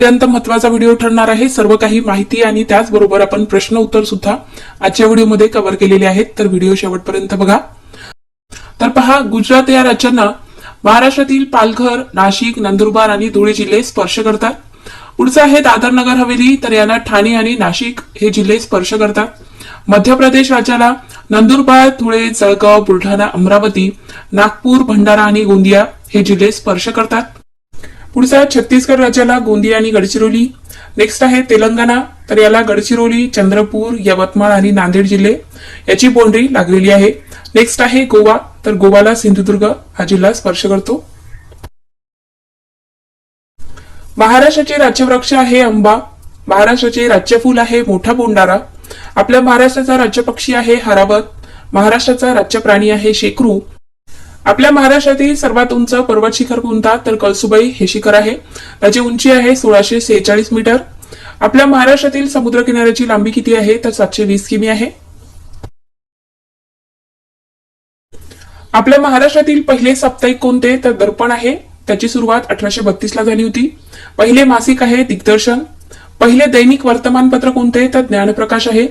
अत्यंत महत्त्वाचा व्हिडिओ ठरणार आहे. सर्व काही माहिती आणि त्याचबरोबर आपण प्रश्न उत्तर सुद्धा आजच्या व्हिडिओमध्ये कव्हर केलेले आहेत. तर व्हिडिओ शेवटपर्यंत बघा. तर पहा गुजरात या राज्यांना महाराष्ट्रातील पालघर नाशिक नंदुरबार आणि धुळे जिल्हे स्पर्श करतात. पुढचं आहे दादर नगर हवेली. तर यांना ठाणे आणि नाशिक हे जिल्हे स्पर्श करतात. मध्य प्रदेश राज्याला नंदुरबार धुळे जळगाव बुलढाणा अमरावती नागपूर भंडारा आणि गोंदिया हे जिल्हे स्पर्श करतात. पुढचा छत्तीसगड राज्याला गोंदिया आणि गडचिरोली. नेक्स्ट आहे तेलंगणा. तर याला गडचिरोली चंद्रपूर यवतमाळ आणि नांदेड जिल्हे याची बोंडरी लागलेली आहे. नेक्स्ट आहे गोवा. तर गोवाला सिंधुदुर्ग हा जिल्हा स्पर्श करतो. महाराष्ट्राचे राज्यवृक्ष आहे आंबा. महाराष्ट्राचे राज्यफूल आहे मोठा बोंडारा. आपल्या महाराष्ट्राचा राज्य पक्षी आहे हरावत महाराष्ट्राचा राज्य प्राणी आहे शेकरू. आपल्या महाराष्ट्रातील सर्वात उंच पर्वत शिखर कोणता? तर कळसुबाई हे शिखर आहे. त्याची उंची आहे सोळाशे सेहेचाळीस मीटर. आपल्या महाराष्ट्रातील समुद्र किनाऱ्याची लांबी किती आहे? तर सातशे वीस किमी आहे. आपल्या महाराष्ट्रातील पहिले साप्ताहिक कोणते? तर दर्पण आहे. त्याची सुरुवात अठराशे बत्तीस ला झाली होती. पहिले मासिक आहे दिग्दर्शन. पहिले दैनिक वर्तमानपत्र कोणते? तर ज्ञानप्रकाश आहे.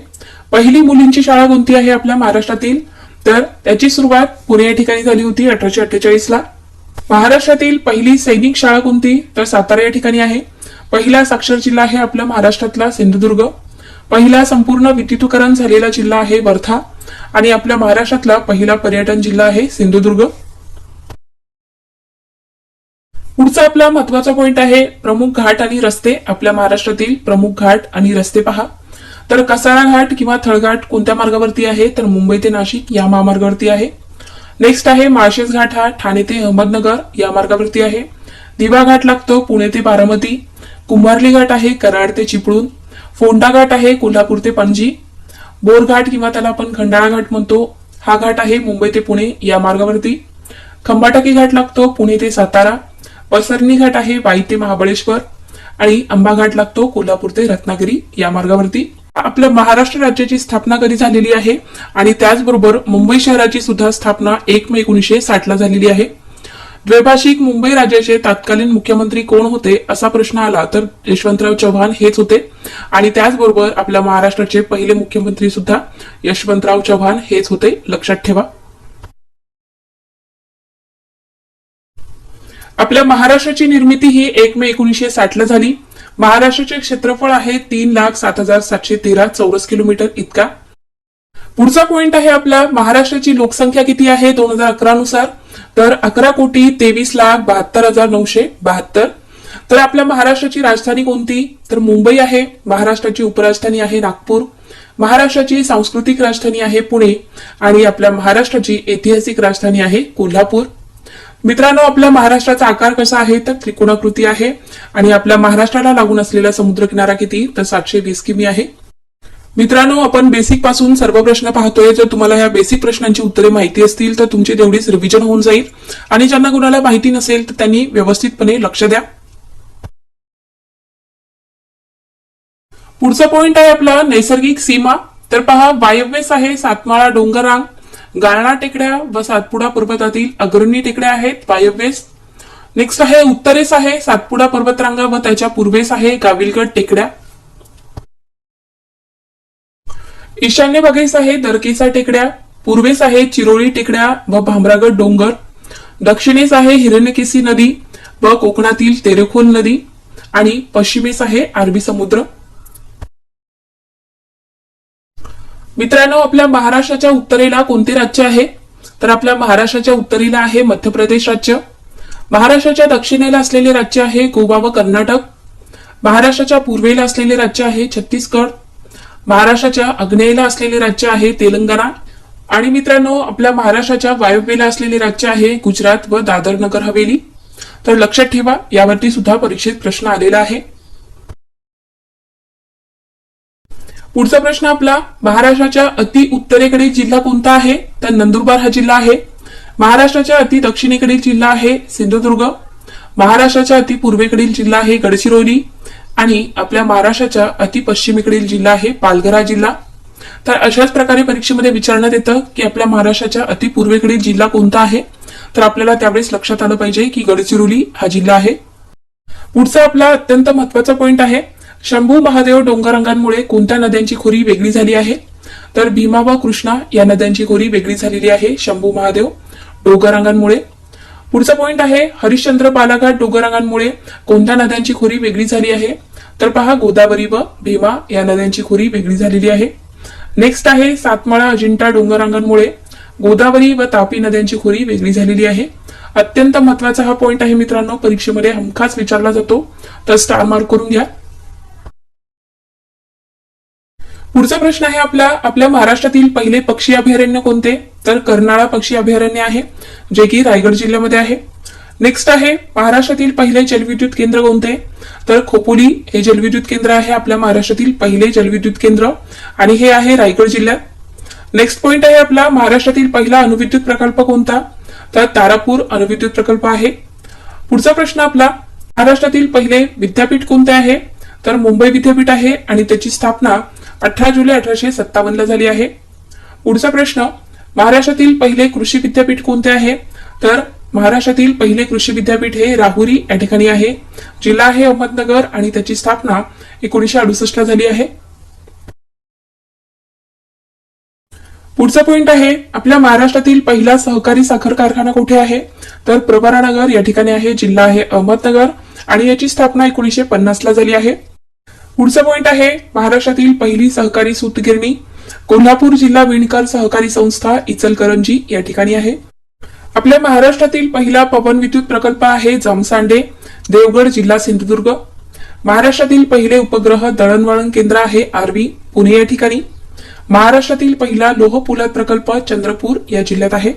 पहिली मुलींची शाळा कोणती आहे आपल्या महाराष्ट्रातील? तर त्याची सुरुवात पुणे या ठिकाणी झाली होती अठराशे अठ्ठेचाळीस ला. महाराष्ट्रातील पहिली सैनिक शाळा कोणती? तर सातारा या ठिकाणी आहे. पहिला साक्षर जिल्हा आहे आपला महाराष्ट्रातला सिंधुदुर्ग. पहिला संपूर्ण विद्युतीकरण झालेला जिल्हा आहे वर्धा. आणि आपल्या महाराष्ट्रातला पहिला पर्यटन जिल्हा आहे सिंधुदुर्ग. पुढचा आपला महत्त्वाचा पॉइंट आहे प्रमुख घाट आणि रस्ते. आपल्या महाराष्ट्रातील प्रमुख घाट आणि रस्ते पहा. तर कसारा घाट किंवा थळघाट कोणत्या मार्गावरती आहे? तर मुंबई ते नाशिक या महामार्गावरती आहे. नेक्स्ट आहे माळशेज घाट हा ठाणे ते अहमदनगर या मार्गावरती आहे. दिवा घाट लागतो पुणे ते बारामती. कुंभारली घाट आहे कराड ते चिपळूण. फोंडा घाट आहे कोल्हापूर ते पणजी. बोरघाट किंवा त्याला आपण खंडाळा घाट म्हणतो. हा घाट आहे मुंबई ते पुणे या मार्गावरती. खंबाटकी घाट लागतो पुणे ते सातारा. पसरणी घाट आहे वाई ते महाबळेश्वर. आणि आंबा घाट लागतो कोल्हापूर ते रत्नागिरी या मार्गावरती. आपल्या महाराष्ट्र राज्याची स्थापना कधी झालेली आहे? आणि त्याचबरोबर मुंबई शहराची सुद्धा स्थापना एक मे एकोणीसशे साठ ला झालेली आहे. द्वैभाषिक मुंबई राज्याचे तत्कालीन मुख्यमंत्री कोण होते असा प्रश्न आला तर यशवंतराव चव्हाण हेच होते. आणि त्याचबरोबर आपल्या महाराष्ट्राचे पहिले मुख्यमंत्री सुद्धा यशवंतराव चव्हाण हेच होते. लक्षात ठेवा. आपल्या महाराष्ट्राची निर्मिती ही एक मे एकोणीसशे साठला झाली. महाराष्ट्राचे क्षेत्रफळ आहे तीन लाख सात हजार सातशे तेरा चौरस किलोमीटर. इतका? पुढचा पॉइंट आहे आपला महाराष्ट्राची लोकसंख्या किती आहे दोन हजार अकरा नुसार? तर अकरा कोटी तेवीस लाख बहात्तर हजार नऊशे बहात्तर. तर आपल्या महाराष्ट्राची राजधानी कोणती? तर मुंबई आहे महाराष्ट्राची उपराजधानी आहे नागपूर. महाराष्ट्राची सांस्कृतिक राजधानी आहे पुणे. आणि आपल्या महाराष्ट्राची ऐतिहासिक राजधानी आहे कोल्हापूर. मित्रांनो आपल्या महाराष्ट्राचा आकार कसा आहे? तर त्रिकोणाकृती आहे. आणि आपल्या महाराष्ट्राला लागून असलेला समुद्र किनारा किती? तर सातशे वीस किमी आहे. मित्रांनो आपण बेसिकपासून सर्व प्रश्न पाहतोय. जर तुम्हाला ह्या बेसिक प्रश्नांची उत्तरे माहिती असतील तर तुमची तेवढीच रिव्हिजन होऊन जाईल. आणि ज्यांना कुणाला माहिती नसेल तर त्यांनी व्यवस्थितपणे लक्ष द्या. पुढचा पॉइंट आहे आपला नैसर्गिक सीमा. तर पहा वायव्यस आहे सातमाळा डोंगरांग. गाळणा टेकड्या व सातपुडा पर्वतातील अग्रणी टेकड्या आहेत वायव्येस नेक्स्ट आहे उत्तरेस आहे सातपुडा पर्वतरांगा व त्याच्या पूर्वेस आहे गाविलगड टेकड्या. ईशान्य भागेस आहे दरकेसा टेकड्या पूर्वेस आहे चिरोळी टेकड्या व भामरागड डोंगर. दक्षिणेस आहे हिरण्यकेसी नदी व कोकणातील तेरेखोल नदी आणि पश्चिमेस आहे अरबी समुद्र. मित्रांनो आपल्या महाराष्ट्राच्या उत्तरेला कोणते राज्य आहे? तर आपल्या महाराष्ट्राच्या उत्तरेला आहे मध्य प्रदेश राज्य. महाराष्ट्राच्या दक्षिणेला असलेले राज्य आहे गोवा व कर्नाटक. महाराष्ट्राच्या पूर्वेला असलेले राज्य आहे छत्तीसगड. महाराष्ट्राच्या आग्नेयेला असलेले राज्य आहे तेलंगणा. आणि मित्रांनो आपल्या महाराष्ट्राच्या वायव्येला असलेले राज्य आहे गुजरात व दादर नगर हवेली. तर लक्षात ठेवा यावरती सुद्धा परीक्षेत प्रश्न आलेला आहे. पुढचा प्रश्न आपला महाराष्ट्राच्या अति उत्तरेकडील जिल्हा कोणता आहे? तर नंदुरबार हा जिल्हा आहे. महाराष्ट्राच्या अति दक्षिणेकडील जिल्हा आहे सिंधुदुर्ग. महाराष्ट्राच्या अति पूर्वेकडील जिल्हा आहे गडचिरोली. आणि आपल्या महाराष्ट्राच्या अति पश्चिमेकडील जिल्हा आहे पालघर हा जिल्हा. तर अशाच प्रकारे परीक्षेमध्ये विचारण्यात येतं की आपल्या महाराष्ट्राच्या अति पूर्वेकडील जिल्हा कोणता आहे? तर आपल्याला त्यावेळेस लक्षात आलं पाहिजे की गडचिरोली हा जिल्हा आहे. पुढचा आपला अत्यंत महत्त्वाचा पॉईंट आहे. शंभू महादेव डोंगररांगांमुळे कोणत्या नद्यांची खोरी वेगळी झाली आहे? तर भीमा व कृष्णा या नद्यांची खोरी वेगळी झालेली आहे शंभू महादेव डोंगररांगांमुळे पुढचा पॉइंट आहे हरिश्चंद्र बालाघाट डोंगररांगांमुळे कोणत्या नद्यांची खोरी वेगळी झाली आहे? तर पहा गोदावरी व भीमा या नद्यांची खोरी वेगळी झालेली आहे. नेक्स्ट आहे सातमाळा अजिंठा डोंगररांगांमुळे गोदावरी व तापी नद्यांची खोरी वेगळी झालेली आहे. अत्यंत महत्त्वाचा हा पॉइंट आहे मित्रांनो परीक्षेमध्ये हमखास विचारला जातो तर स्टार मार्क करून घ्या. पुढचा प्रश्न आहे आपला आपल्या महाराष्ट्रातील पहिले पक्षी अभयारण्य कोणते? तर कर्नाळा पक्षी अभयारण्य आहे जे की रायगड जिल्ह्यामध्ये आहे. नेक्स्ट आहे महाराष्ट्रातील पहिले जलविद्युत केंद्र कोणते? तर खोपोली हे जलविद्युत केंद्र आहे आपल्या महाराष्ट्रातील पहिले जलविद्युत केंद्र आणि हे आहे रायगड जिल्ह्यात. नेक्स्ट पॉइंट आहे आपला महाराष्ट्रातील पहिला अणुविद्युत प्रकल्प कोणता? तर तारापूर अणुविद्युत प्रकल्प आहे. पुढचा प्रश्न आपला महाराष्ट्रातील पहिले विद्यापीठ कोणते आहे? तर मुंबई विद्यापीठ आहे आणि त्याची स्थापना अठरा जुलै अठराशे सत्तावन्नला झाली आहे. पुढचा प्रश्न महाराष्ट्रातील पहिले कृषी विद्यापीठ कोणते आहे? तर महाराष्ट्रातील पहिले कृषी विद्यापीठ हे राहुरी या ठिकाणी आहे. जिल्हा आहे अहमदनगर आणि त्याची स्थापना एकोणीशे अडुसष्ट ला झाली आहे. पुढचा पॉइंट आहे आपल्या महाराष्ट्रातील पहिला सहकारी साखर कारखाना कुठे आहे? तर प्रभारानगर या ठिकाणी आहे जिल्हा आहे अहमदनगर आणि याची स्थापना एकोणीशे पन्नास ला झाली आहे. पुढचा पॉइंट आहे महाराष्ट्रातील पहिली सहकारी सूतगिरणी. कोल्हापूर जिल्हा विणकर सहकारी संस्था इचलकरंजी या ठिकाणी आहे. आपल्या महाराष्ट्रातील पहिला पवन विद्युत प्रकल्प आहे जमसांडे देवगड जिल्हा सिंधुदुर्ग. महाराष्ट्रातील पहिले उपग्रह दळणवळण केंद्र आहे आरवी पुणे या ठिकाणी. महाराष्ट्रातील पहिला लोह प्रकल्प चंद्रपूर या जिल्ह्यात आहे.